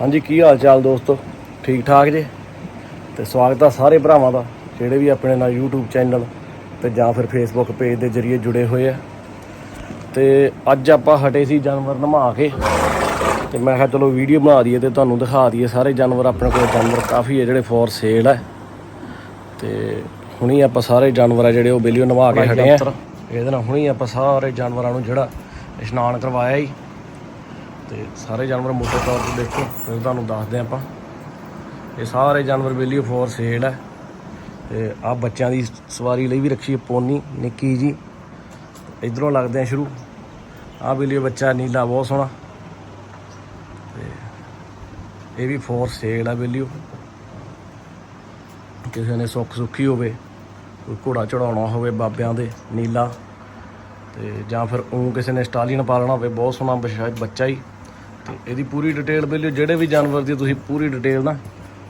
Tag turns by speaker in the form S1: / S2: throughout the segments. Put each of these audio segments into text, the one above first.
S1: ਹਾਂਜੀ ਕੀ ਹਾਲ ਚਾਲ ਦੋਸਤੋ? ਠੀਕ ਠਾਕ ਜੇ? ਤੇ ਸਵਾਗਤ ਆ ਸਾਰੇ ਭਰਾਵਾਂ ਦਾ ਜਿਹੜੇ ਵੀ ਆਪਣੇ ਨਾਲ YouTube ਚੈਨਲ ਤੇ ਜਾਂ ਫਿਰ Facebook ਪੇਜ ਦੇ ਜ਼ਰੀਏ ਜੁੜੇ ਹੋਏ ਆ। ਤੇ ਅੱਜ ਆਪਾਂ ਹਟੇ ਸੀ ਜਾਨਵਰ ਨਮਾ ਕੇ। ਤੇ ਮੈਂ ਕਿਹਾ ਚਲੋ ਵੀਡੀਓ ਬਣਾ ਦਈਏ ਤੇ ਤੁਹਾਨੂੰ ਦਿਖਾ ਦਈਏ। ਸਾਰੇ ਜਾਨਵਰ ਆਪਣੇ ਕੋਲ ਜਾਨਵਰ ਕਾਫੀ ਹੈ ਜਿਹੜੇ ਫੋਰ ਸੇਲ ਹੈ ਤੇ ਹੁਣੀ ਆਪਾਂ ਸਾਰੇ ਜਾਨਵਰ ਆ ਜਿਹੜੇ ਉਹ ਬੇਲੀਓ ਨਵਾ ਕੇ ਹਟੇ ਆ। ਇਹਦੇ ਨਾਲ ਹੁਣੀ ਆਪਾਂ ਸਾਰੇ ਜਾਨਵਰਾਂ ਨੂੰ ਜਿਹੜਾ ਇਸ਼ਨਾਨ ਕਰਵਾਇਆ ਹੀ ਤੇ ਸਾਰੇ ਜਾਨਵਰ ਮੋਟੇ ਤੌਰ ਤੇ ਦੇਖੋ ਫਿਰ ਤੁਹਾਨੂੰ ਦੱਸਦੇ ਆਪਾਂ। ਇਹ ਸਾਰੇ ਜਾਨਵਰ ਬੇਲੀਓ ਫੋਰ ਸੇਲ ਹੈ। ਤੇ ਆ ਬੱਚਿਆਂ ਦੀ ਸਵਾਰੀ ਲਈ ਵੀ ਰੱਖੀ ਹੈ ਪੋਨੀ, ਨਿੱਕੀ ਜੀ। ਇਧਰੋਂ ਲੱਗਦੇ ਆ ਸ਼ੁਰੂ। ਆ ਬੇਲੀਓ ਬੱਚਾ ਨੀਲਾ, ਬਹੁਤ ਸੋਹਣਾ। ਤੇ ਇਹ ਵੀ ਫੋਰ ਸੇਲ ਹੈ ਬੇਲੀਓ। ਕਿਸੇ ਨੇ ਸੁੱਖ ਸੁੱਖੀ ਹੋਵੇ, ਕੋਈ ਘੋੜਾ ਚੜਾਉਣਾ ਹੋਵੇ ਬਾਬਿਆਂ ਦੇ, ਨੀਲਾ। ਤੇ ਜਾਂ ਫਿਰ ਉਹ ਕਿਸੇ ਨੇ ਸਟਾਲੀਨ ਪਾਲਣਾ ਹੋਵੇ, ਬਹੁਤ ਸੋਹਣਾ ਬੱਚਾ ਹੀ। ਤੇ। ਇਹਦੀ ਪੂਰੀ ਡਿਟੇਲ ਬੇਲਿਓ ਜਿਹੜੇ ਵੀ ਜਾਨਵਰ ਦੀ ਤੁਸੀਂ ਪੂਰੀ ਡਿਟੇਲ ਨਾ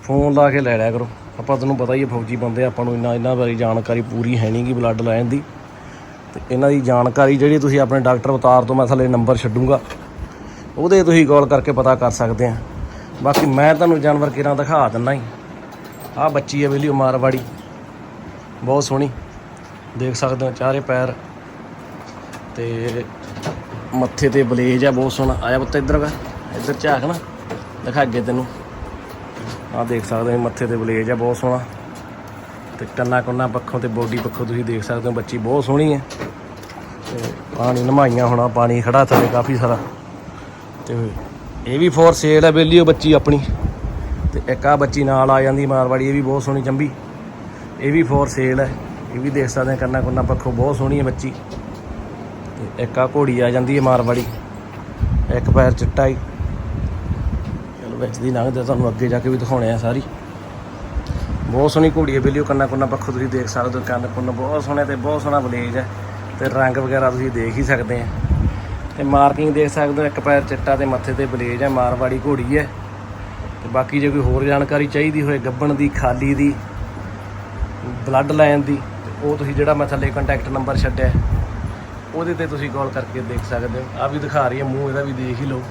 S1: ਫੋਨ ਲਾ ਕੇ ਲੈ ਲਿਆ ਕਰੋ। ਆਪਾਂ ਤੁਹਾਨੂੰ ਪਤਾ ਹੀ ਹੈ ਫੌਜੀ ਬੰਦੇ ਆਪਾਂ ਨੂੰ ਇੰਨਾ ਇਹਨਾਂ ਬਾਰੇ ਜਾਣਕਾਰੀ ਪੂਰੀ ਹੈ ਨਹੀਂਗੀ ਬਲੱਡ ਲੈਣ ਦੀ। ਤੇ ਇਹਨਾਂ ਦੀ ਜਾਣਕਾਰੀ ਜਿਹੜੀ ਤੁਸੀਂ ਆਪਣੇ ਡਾਕਟਰ ਅਵਤਾਰ ਤੋਂ ਮੈਂ ਥੱਲੇ ਨੰਬਰ ਛੱਡੂੰਗਾ, ਉਹਦੇ ਤੁਸੀਂ ਕਾਲ ਕਰਕੇ ਪਤਾ ਕਰ ਸਕਦੇ ਆ। ਬਾਕੀ ਮੈਂ ਤੁਹਾਨੂੰ ਜਾਨਵਰ ਕਿਰਾਂ ਦਿਖਾ ਦਿੰਦਾ ਹੀ ਆਹ ਬੱਚੀ ਹੈ ਬੇਲੀ ਮਾਰਵਾੜੀ ਬਹੁਤ ਸੋਹਣੀ। ਦੇਖ ਸਕਦੇ ਹੋ ਚਾਰੇ ਪੈਰ। ਤੇ ਮੱਥੇ ਤੇ ਬਲੇਜ ਆ, ਬਹੁਤ ਸੋਹਣਾ। ਆਇਆ ਪੁੱਤ ਇੱਧਰ ਵਾ। ਇੱਧਰ ਝਾਕ ਨਾ। ਦਿਖਾ ਅੱਗੇ ਤੈਨੂੰ। ਆਹ ਦੇਖ ਸਕਦੇ ਹੋ, ਮੱਥੇ ਤੇ ਬਲੇਜ ਆ, ਬਹੁਤ ਸੋਹਣਾ। ਤੇ ਕੰਨਾ ਕੁੰਨਾ ਪੱਖੋਂ ਤੇ ਬੋਡੀ ਪੱਖੋਂ ਤੁਸੀਂ ਦੇਖ ਸਕਦੇ ਹੋ, ਬੱਚੀ ਬਹੁਤ ਸੋਹਣੀ ਹੈ। ਤੇ ਪਾਣੀ ਨਮਾਈਆਂ ਹੋਣਾ, ਪਾਣੀ ਖੜਾ ਥੱਲੇ ਕਾਫੀ ਸਾਰਾ। ਤੇ ਇਹ ਵੀ ਫੋਰ ਸੇਲ ਹੈ ਬੇਲੀ ਉਹ ਬੱਚੀ ਆਪਣੀ। ਤੇ ਇੱਕ ਆ ਬੱਚੀ ਨਾਲ ਆ ਜਾਂਦੀ, ਮਾਰਵਾੜੀ, ਇਹ ਵੀ ਬਹੁਤ ਸੋਹਣੀ ਚੰਬੀ। ਇਹ ਵੀ ਫੋਰ ਸੇਲ ਹੈ ਇਹ ਵੀ ਦੇਖ ਸਕਦੇ ਆ ਕੰਨਾ ਕੁੰਨਾ ਪੱਖੋਂ ਬਹੁਤ ਸੋਹਣੀ ਹੈ ਬੱਚੀ। ਤੇ ਇੱਕ ਆ ਘੋੜੀ ਆ ਜਾਂਦੀ ਹੈ ਮਾਰਵਾੜੀ। ਇੱਕ ਪੈਰ ਚਿੱਟਾ ਹੀ ਚਲੋ ਵਿੱਚ ਦੀ ਲੰਘਦੇ ਤੁਹਾਨੂੰ ਅੱਗੇ ਜਾ ਕੇ ਵੀ ਦਿਖਾਉਣੇ ਆ ਸਾਰੀ। ਬਹੁਤ ਸੋਹਣੀ ਘੋੜੀ ਹੈ ਬਿਲਿਓ ਕੰਨਾ ਕੁੰਨਾ ਪੱਖੋਂ ਤੁਸੀਂ ਦੇਖ ਸਕਦੇ ਹੋ, ਕੰਨ ਕੁੰਨ ਬਹੁਤ ਸੋਹਣੇ ਤੇ ਬਹੁਤ ਸੋਹਣਾ ਬਲੇਜ ਹੈ ਤੇ ਰੰਗ ਵਗੈਰਾ ਤੁਸੀਂ ਦੇਖ ਹੀ ਸਕਦੇ ਆ। ਤੇ ਮਾਰਕਿੰਗ ਦੇਖ ਸਕਦੇ ਹੋ, ਇੱਕ ਪੈਰ ਚਿੱਟਾ ਤੇ ਮੱਥੇ ਤੇ ਬਲੇਜ ਹੈ, ਮਾਰਵਾੜੀ ਘੋੜੀ ਹੈ। ਤੇ ਬਾਕੀ ਜੇ ਕੋਈ ਹੋਰ ਜਾਣਕਾਰੀ ਚਾਹੀਦੀ ਹੋਵੇ ਗੱਬਣ ਦੀ, ਖਾਲੀ ਦੀ, ਬਲੱਡ ਲਾਈਨ ਦੀ ਉਹ ਤੁਸੀਂ ਜਿਹੜਾ ਮੈਂ ਥੱਲੇ ਕੰਟੈਕਟ ਨੰਬਰ ਛੱਡਿਆ। ਉਹਦੇ ਤੇ ਤੁਸੀਂ ਕਾਲ ਕਰਕੇ ਦੇਖ ਸਕਦੇ ਹੋ। ਆ ਵੀ ਦਿਖਾ ਰਹੀ ਹੈ, ਮੂੰਹ ਇਹਦਾ ਵੀ ਦੇਖ ਹੀ ਲਓ।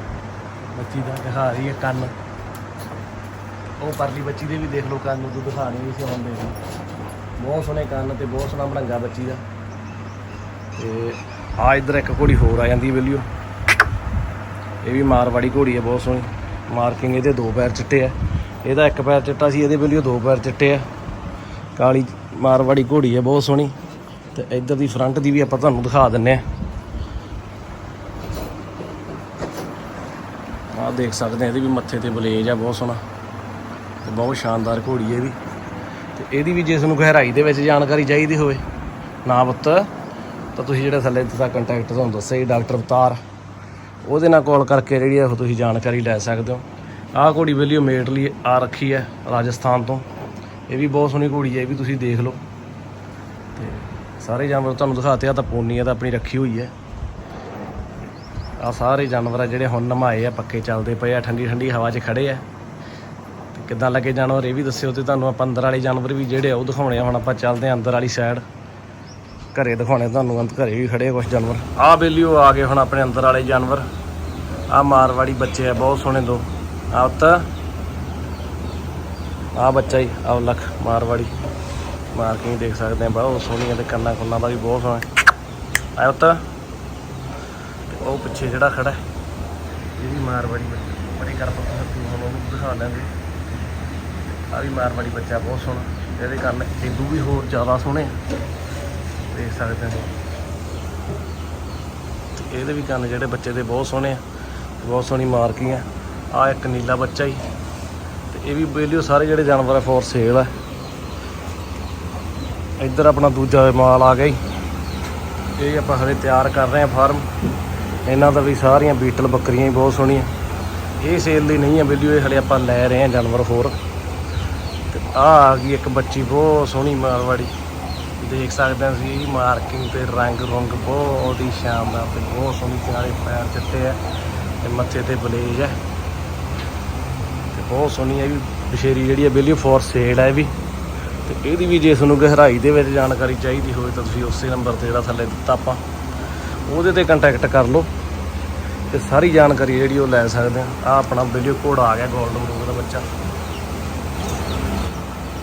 S1: ਬੱਚੀ ਦਾ ਦਿਖਾ ਰਹੀ ਹੈ ਕੰਨ। ਉਹ ਪਰਲੀ ਬੱਚੀ ਦੇ ਵੀ ਦੇਖ ਲਓ ਕੰਨ ਨੂੰ ਤੂੰ ਵੀ ਨਹੀਂ ਸੀ ਹੁੰਦੇ ਬਹੁਤ ਸੋਹਣੇ ਕੰਨ ਤੇ ਬਹੁਤ ਸੋਹਣਾ ਬਣਾਂਗਾ ਬੱਚੀ ਦਾ। ਤੇ ਆ ਇੱਧਰ ਇੱਕ ਘੋੜੀ ਹੋਰ ਆ ਜਾਂਦੀ ਹੈ ਇਹ ਵੀ ਮਾਰਵਾੜੀ ਘੋੜੀ ਹੈ, ਬਹੁਤ ਸੋਹਣੀ। ਮਾਰਕਿੰਗ ਇਹਦੇ ਦੋ ਪੈਰ ਚਿੱਟੇ ਆ। ਇਹਦਾ ਇੱਕ ਪੈਰ ਚਿੱਟਾ ਸੀ, ਇਹਦੇ ਬੇਲੀਓ ਦੋ ਪੈਰ ਚਿੱਟੇ ਆ। ਕਾਲੀ ਮਾਰਵਾੜੀ ਘੋੜੀ ਹੈ, ਬਹੁਤ ਸੋਹਣੀ। ਤੇ ਇੱਧਰ ਦੀ ਫਰੰਟ ਦੀ ਵੀ ਆਪਾਂ ਤੁਹਾਨੂੰ ਦਿਖਾ ਦਿੰਨੇ ਆ। ਆਹ ਦੇਖ ਸਕਦੇ ਆ, ਇਹਦੇ ਵੀ ਮੱਥੇ ਤੇ ਬਲੇਜ ਆ, ਬਹੁਤ ਸੋਹਣਾ। ਤੇ ਬਹੁਤ ਸ਼ਾਨਦਾਰ ਘੋੜੀ ਹੈ ਇਹ ਵੀ। ਤੇ ਇਹਦੀ ਵੀ ਜੇ ਤੁਹਾਨੂੰ ਗਹਿਰਾਈ ਦੇ ਵਿੱਚ ਜਾਣਕਾਰੀ ਚਾਹੀਦੀ ਹੋਵੇ, ਨਾ ਪੁੱਤ, ਤਾਂ ਤੁਸੀਂ ਜਿਹੜਾ ਥੱਲੇ ਦਾ ਕੰਟੈਕਟ ਤੁਹਾਨੂੰ ਦੱਸਿਆ ਜੀ ਡਾਕਟਰ ਅਵਤਾਰ। ਉਹਦੇ ਨਾਲ ਕਾਲ ਕਰਕੇ ਜਿਹੜੀ ਆ ਉਹ ਤੁਸੀਂ ਜਾਣਕਾਰੀ ਲੈ ਸਕਦੇ ਹੋ। ਆਹ ਘੋੜੀ ਬੇਲੀਓ ਮੇਟ ਲਈ ਆ ਰੱਖੀ ਹੈ ਰਾਜਸਥਾਨ ਤੋਂ। ਇਹ ਵੀ ਬਹੁਤ ਸੋਹਣੀ ਘੋੜੀ ਹੈ, ਇਹ ਵੀ ਤੁਸੀਂ ਦੇਖ ਲਓ। ਤੇ ਸਾਰੇ ਜਾਨਵਰ ਤੁਹਾਨੂੰ ਦਿਖਾਤੇ ਆ ਤਾਂ ਪੋਨੀ ਆ ਤਾਂ ਆਪਣੀ ਰੱਖੀ ਹੋਈ ਹੈ। ਆ ਸਾਰੇ ਜਾਨਵਰ ਆ ਜਿਹੜੇ ਹੁਣ ਨਮਾਏ ਆ ਪੱਕੇ ਚੱਲਦੇ ਪਏ ਆ, ਠੰਡੀ ਠੰਡੀ ਹਵਾ 'ਚ ਖੜੇ ਆ। ਕਿੱਦਾਂ ਲੱਗੇ ਜਾਨਵਰ, ਇਹ ਵੀ ਦੱਸਿਓ ਤੇ ਤੁਹਾਨੂੰ ਆਪਾਂ ਅੰਦਰ ਵਾਲੇ ਜਾਨਵਰ ਵੀ ਜਿਹੜੇ ਆ, ਉਹ ਦਿਖਾਉਣੇ ਆ। ਹੁਣ ਆਪਾਂ ਚੱਲਦੇ ਆ ਅੰਦਰ ਵਾਲੀ ਸਾਈਡ ਘਰੇ ਦਿਖਾਉਣੇ ਤੁਹਾਨੂੰ ਅੰਦਰ ਘਰੇ ਵੀ ਖੜੇ ਆ ਕੁਝ ਜਾਨਵਰ। ਆ ਬੇਲੀਓ ਆ ਗਏ ਹੁਣ ਆਪਣੇ ਅੰਦਰ ਵਾਲੇ ਜਾਨਵਰ। ਆ ਮਾਰਵਾੜੀ ਬੱਚੇ ਆ, ਬਹੁਤ ਸੋਹਣੇ ਦੋ। ਆ ਉੱਤ ਆ ਬੱਚਾ ਹੀ ਆ ਲੱਖ, ਮਾਰਵਾੜੀ। ਮਾਰਕਿੰਗ ਦੇਖ ਸਕਦੇ ਆ ਬਹੁਤ ਸੋਹਣੀ ਹੈ ਤੇ ਕੰਨਾਂ ਕੁੰਨਾਂ ਦਾ ਵੀ ਬਹੁਤ ਸੋਹਣਾ। ਆ ਉੱਤ ਉਹ ਪਿੱਛੇ ਜਿਹੜਾ ਖੜਾ ਹੈ, ਇਹ ਵੀ ਮਾਰਵਾੜੀ ਬੱਚਾ। ਬੜੀ ਕਰ ਪੱਕੀ ਹੱਥੀ ਹੁਣ ਉਹਨੂੰ ਦਿਖਾ ਲੈਂਦੇ ਆ ਵੀ ਮਾਰਵਾੜੀ ਬੱਚਾ ਬਹੁਤ ਸੋਹਣਾ। ਇਹਦੇ ਕੰਨ ਇਦੂ ਵੀ ਹੋਰ ਜ਼ਿਆਦਾ ਸੋਹਣੇ ਦੇਖ ਸਕਦੇ ਹੋ। ਤੇ ਇਹਦੇ ਵੀ ਕੰਨ ਜਿਹੜੇ ਬੱਚੇ ਦੇ ਬਹੁਤ ਸੋਹਣੇ ਆ। ਬਹੁਤ ਸੋਹਣੀ ਮਾਰਕਿੰਗ ਆ। ਆ ਇੱਕ ਨੀਲਾ ਬੱਚਾ ਹੀ। ਤੇ ਇਹ ਵੀ ਬੇਲੀਓ ਸਾਰੇ ਜਿਹੜੇ ਜਾਨਵਰ ਆ ਫੋਰ ਸੇਲ ਆ। ਇੱਧਰ ਆਪਣਾ ਦੂਜਾ ਮਾਲ ਆ ਗਿਆ ਜੀ। ਇਹ ਆਪਾਂ ਹਲੇ ਤਿਆਰ ਕਰ ਰਹੇ ਆ ਫਾਰਮ। ਇਹਨਾਂ ਦਾ ਵੀ ਸਾਰੀਆਂ ਬੀਟਲ ਬੱਕਰੀਆਂ ਹੀ ਬਹੁਤ ਸੋਹਣੀਆਂ। ਇਹ ਸੇਲ ਲਈ ਨਹੀਂ ਆ ਬੇਲੀਓ ਇਹ ਹਲੇ ਆਪਾਂ ਲੈ ਰਹੇ ਆ ਜਾਨਵਰ ਹੋਰ। ਤੇ ਆ ਆ ਗਈ ਇੱਕ ਬੱਚੀ, ਬਹੁਤ ਸੋਹਣੀ ਮਾਰਵਾੜੀ ਦੇਖ ਸਕਦੇ ਹਾਂ ਤੁਸੀਂ, ਇਹਦੀ ਮਾਰਕਿੰਗ ਤੇ ਰੰਗ ਰੰਗ ਬਹੁਤ ਹੀ ਸ਼ਾਨਦਾਰ ਤੇ ਬਹੁਤ ਸੋਹਣੀ ਪਿਆਰੇ ਪੈਰ ਚਿੱਟੇ ਆ ਤੇ ਮੱਥੇ ਤੇ ਬਲੇਜ ਹੈ ਤੇ ਬਹੁਤ ਸੋਹਣੀ ਹੈ ਵੀ। ਬਸ਼ੇਰੀ ਜਿਹੜੀ ਹੈ ਬੇਲੀ ਫੋਰ ਸੇਲ ਹੈ ਇਹ ਵੀ। ਤੇ ਇਹਦੀ ਵੀ ਜੇ ਤੁਹਾਨੂੰ ਗਹਿਰਾਈ ਦੇ ਵਿੱਚ ਜਾਣਕਾਰੀ ਚਾਹੀਦੀ ਹੋਵੇ ਤਾਂ ਤੁਸੀਂ ਉਸੇ ਨੰਬਰ ਤੇ ਜਿਹੜਾ ਥੱਲੇ ਦਿੱਤਾ ਆਪਾਂ, ਉਹਦੇ ਤੇ ਕੰਟੈਕਟ ਕਰ ਲਓ ਤੇ ਸਾਰੀ ਜਾਣਕਾਰੀ ਜਿਹੜੀ ਉਹ ਲੈ ਸਕਦੇ ਆ ਆ ਆਪਣਾ ਵੀਡੀਓ ਕੋਡ ਆ ਗਿਆ 골ਡਨ ਰੂਪ ਦਾ ਬੱਚਾ।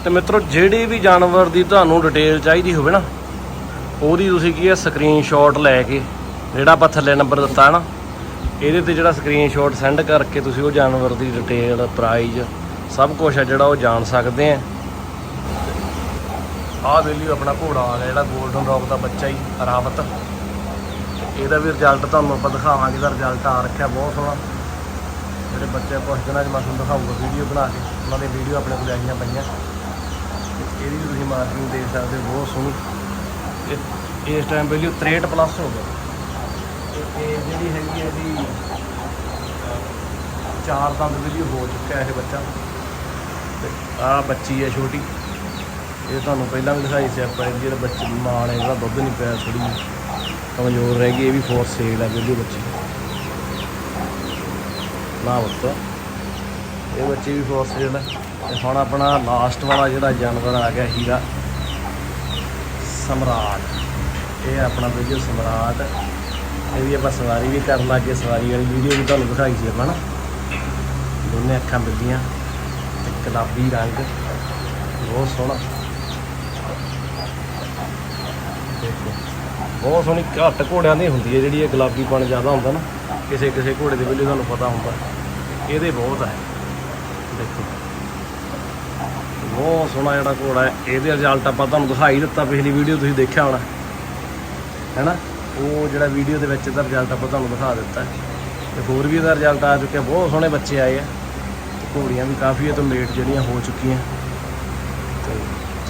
S1: ਤੇ ਮਿੱਤਰੋ, ਜਿਹੜੀ ਵੀ ਜਾਨਵਰ ਦੀ ਤੁਹਾਨੂੰ ਡਿਟੇਲ ਚਾਹੀਦੀ ਹੋਵੇ ਨਾ, ਉਹਦੀ ਤੁਸੀਂ ਕੀ ਹੈ ਸਕਰੀਨਸ਼ਾਟ ਲੈ ਕੇ ਜਿਹੜਾ ਆਪਾਂ ਥੱਲੇ ਨੰਬਰ ਦਿੱਤਾ ਹੈ ਨਾ, ਇਹਦੇ ਤੇ ਜਿਹੜਾ ਸਕਰੀਨਸ਼ਾਟ ਸੈਂਡ ਕਰਕੇ ਤੁਸੀਂ ਉਹ ਜਾਨਵਰ ਦੀ ਡਿਟੇਲ ਪ੍ਰਾਈਜ਼ ਸਭ ਕੁਝ ਹੈ ਜਿਹੜਾ ਉਹ ਜਾਣ ਸਕਦੇ ਆ। ਆਹ ਵੈਲਿਊ ਆਪਣਾ ਘੋੜਾ ਆ ਗਿਆ, ਜਿਹੜਾ 골ਡਨ ਰੌਕ ਦਾ ਬੱਚਾ ਹੀ, ਰਾਵਤ। ਤੇ ਇਹਦਾ ਵੀ ਰਿਜ਼ਲਟ ਤੁਹਾਨੂੰ ਆਪਾਂ ਦਿਖਾਵਾਂਗੇ, ਇਹਦਾ ਰਿਜ਼ਲਟ ਆ ਰੱਖਿਆ, ਬਹੁਤ ਸੋਹਣਾ। ਜਿਹੜੇ ਬੱਚੇ ਕੁਝ ਦਿਨਾਂ 'ਚ ਮੈਂ ਤੁਹਾਨੂੰ ਦਿਖਾਊਂਗਾ ਵੀਡੀਓ ਬਣਾ ਕੇ, ਉਹਨਾਂ ਦੀ ਵੀਡੀਓ ਆਪਣੇ ਕੋਲ ਆਈਆਂ ਪਈਆਂ। ਤੇ ਇਹਦੀ ਵੀ ਤੁਸੀਂ ਮਾਰਕਿੰਗ ਦੇਖ ਸਕਦੇ ਹੋ, ਬਹੁਤ ਸੋਹਣੀ। ਇਹ, ਇਸ ਟਾਈਮ ਵੈਲਿਊ 63 ਪਲੱਸ ਹੋ ਗਿਆ। ਤੇ ਇਹ ਜਿਹੜੀ ਹੈਗੀ ਹੈ ਇਹਦੀ ਚਾਰ ਦੰਦ ਵੈਲਿਊ ਹੋ ਚੁੱਕਿਆ ਇਹ ਬੱਚਾ। ਤੇ ਆਹ ਬੱਚੀ ਹੈ ਛੋਟੀ। ਇਹ ਤੁਹਾਨੂੰ ਪਹਿਲਾਂ ਵੀ ਦਿਖਾਈ ਸੀ ਆਪਾਂ ਇਹਦੀ ਜਿਹੜਾ ਬੱਚੇ ਮਾਂ ਨੇ ਇਹਦਾ ਦੁੱਧ ਨਹੀਂ ਪਿਆ ਥੋੜੀ ਕਮਜ਼ੋਰ ਰਹਿ ਗਈ, ਇਹ ਵੀ ਫੋਰ ਸੇਲ ਹੈ ਵੈਲਿਊ ਬੱਚੀ ਨਾ ਬੱਤ ਇਹ ਬੱਚੀ ਵੀ ਫੋਰ ਸੇਲ ਹੈ ਤੇ ਹੁਣ ਆਪਣਾ ਲਾਸਟ ਵਾਲਾ ਜਿਹੜਾ ਜਾਨਵਰ ਆ ਗਿਆ ਹੀਰਾ, ਸਮਰਾਟ। ਇਹ ਆਪਣਾ ਵੀਡੀਓ ਸਮਰਾਟ। ਇਹ ਵੀ ਆਪਾਂ ਸਵਾਰੀ ਵੀ ਕਰਨ ਲੱਗੇ, ਸਵਾਰੀ ਵਾਲੀ ਵੀਡੀਓ ਵੀ ਤੁਹਾਨੂੰ ਦਿਖਾਈ ਸੀ ਆਪਾਂ ਨਾ। ਦੋਨੇ ਅੱਖਾਂ ਬਿੱਲੀਆਂ ਤੇ ਗੁਲਾਬੀ ਰੰਗ। ਬਹੁਤ ਸੋਹਣਾ ਦੇਖੋ ਬਹੁਤ ਸੋਹਣੀ ਘੱਟ ਘੋੜਿਆਂ ਦੀ ਹੁੰਦੀ ਹੈ ਜਿਹੜੀ ਇਹ ਗੁਲਾਬੀਪਣ ਜ਼ਿਆਦਾ ਹੁੰਦਾ ਨਾ। ਕਿਸੇ ਕਿਸੇ ਘੋੜੇ ਦੇ ਵੇਲੇ ਤੁਹਾਨੂੰ ਪਤਾ ਹੁੰਦਾ। ਇਹਦੇ ਬਹੁਤ ਹੈ ਦੇਖੋ। ਬਹੁਤ ਸੋਹਣਾ ਜਿਹੜਾ ਘੋੜਾ ਹੈ। ਇਹਦੇ ਰਿਜ਼ਲਟ ਆਪਾਂ ਤੁਹਾਨੂੰ ਦਿਖਾਈ ਦਿੱਤਾ ਪਿਛਲੀ ਵੀਡੀਓ ਤੁਸੀਂ ਦੇਖਿਆ ਹੋਣਾ। ਹੈਨਾ? ਉਹ ਜਿਹੜਾ ਵੀਡੀਓ ਦੇ ਵਿੱਚ ਇਹਦਾ ਰਿਜ਼ਲਟ ਆਪਾਂ ਤੁਹਾਨੂੰ ਦਿਖਾ ਦਿੱਤਾ। ਤੇ ਹੋਰ ਵੀ ਇਹਦਾ ਰਿਜ਼ਲਟ ਆ ਚੁੱਕਿਆ। ਬਹੁਤ ਸੋਹਣੇ ਬੱਚੇ ਆਏ ਆ। ਘੋੜੀਆਂ ਵੀ ਕਾਫੀ ਇਹ ਤੋਂ ਲੇਟ ਜਿਹੜੀਆਂ ਹੋ ਚੁੱਕੀਆਂ।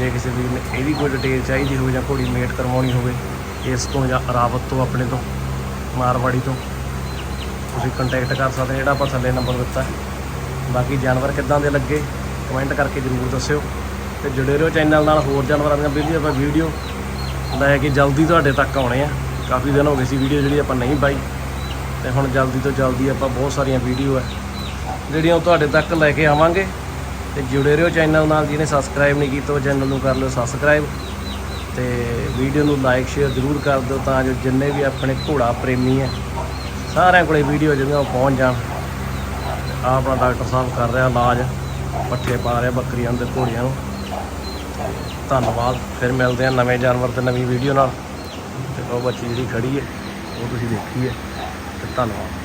S1: ਜੇ ਕਿਸੇ ਵੀ ਨੇ ਇਹਦੀ ਕੋਈ ਡਿਟੇਲ ਚਾਹੀਦੀ ਹੋਵੇ ਜਾਂ ਘੋੜੀ ਮੇਟ ਕਰਵਾਉਣੀ ਹੋਵੇ, ਇਸ ਤੋਂ ਜਾਂ ਰਾਵਤ ਤੋਂ ਆਪਣੇ ਤੋਂ, ਮਾਰਵਾੜੀ ਤੋਂ, ਤੁਸੀਂ ਕੰਟੈਕਟ ਕਰ ਸਕਦੇ ਜਿਹੜਾ ਆਪਾਂ ਥੱਲੇ ਨੰਬਰ ਦਿੱਤਾ ਬਾਕੀ ਜਾਨਵਰ ਕਿੱਦਾਂ ਦੇ ਲੱਗੇ ਕਮੈਂਟ ਕਰਕੇ ਜਰੂਰ ਦੱਸਿਓ। ਤੇ ਜੁੜੇ ਰਹੋ ਚੈਨਲ ਨਾਲ, ਹੋਰ ਜਾਨਵਰਾਂ ਦੀਆਂ ਵੀਡੀਓ ਆਪਾਂ ਵੀਡੀਓ ਲੈ ਕੇ ਜਲਦੀ ਤੁਹਾਡੇ ਤੱਕ ਆਉਣੇ ਆ। ਕਾਫੀ ਦਿਨ ਹੋ ਗਏ ਸੀ ਵੀਡੀਓ ਜਿਹੜੀ ਆਪਾਂ ਨਹੀਂ ਪਾਈ। ਤੇ ਹੁਣ ਜਲਦੀ ਤੋਂ ਜਲਦੀ ਆਪਾਂ ਬਹੁਤ ਸਾਰੀਆਂ ਵੀਡੀਓ ਹੈ ਜਿਹੜੀਆਂ ਉਹ ਤੁਹਾਡੇ ਤੱਕ ਲੈ ਕੇ ਆਵਾਂਗੇ। ਤੇ ਜੁੜੇ ਰਹੋ ਚੈਨਲ ਨਾਲ, ਜਿਹਨੇ ਸਬਸਕ੍ਰਾਈਬ ਨਹੀਂ ਕੀਤਾ ਉਹ ਚੈਨਲ ਨੂੰ ਕਰ ਲਿਓ ਸਬਸਕ੍ਰਾਈਬ ਤੇ ਵੀਡੀਓ ਨੂੰ ਲਾਈਕ ਸ਼ੇਅਰ ਜ਼ਰੂਰ ਕਰ ਦਿਓ ਤਾਂ ਜੋ ਜਿੰਨੇ ਵੀ ਆਪਣੇ ਘੋੜਾ ਪ੍ਰੇਮੀ ਹੈ, ਸਾਰਿਆਂ ਕੋਲੇ ਵੀਡੀਓ ਜਿਹੜੀਆਂ ਉਹ ਪਹੁੰਚ ਜਾਣ। ਆਪਣਾ ਡਾਕਟਰ ਸਾਹਿਬ ਕਰ ਰਿਹਾ ਇਲਾਜ, ਪੱਠੇ ਪਾ ਰਿਹਾ ਬੱਕਰੀਆਂ ਦੇ ਘੋੜਿਆਂ ਨੂੰ। ਧੰਨਵਾਦ, ਫਿਰ ਮਿਲਦੇ ਆ ਨਵੇਂ ਜਾਨਵਰ ਤੇ ਨਵੀਂ ਵੀਡੀਓ ਨਾਲ। ਤੇ ਉਹ ਬੱਚੀ ਜਿਹੜੀ ਖੜੀ ਹੈ, ਉਹ ਤੁਸੀਂ ਦੇਖੀ ਹੈ। ਤੇ ਧੰਨਵਾਦ।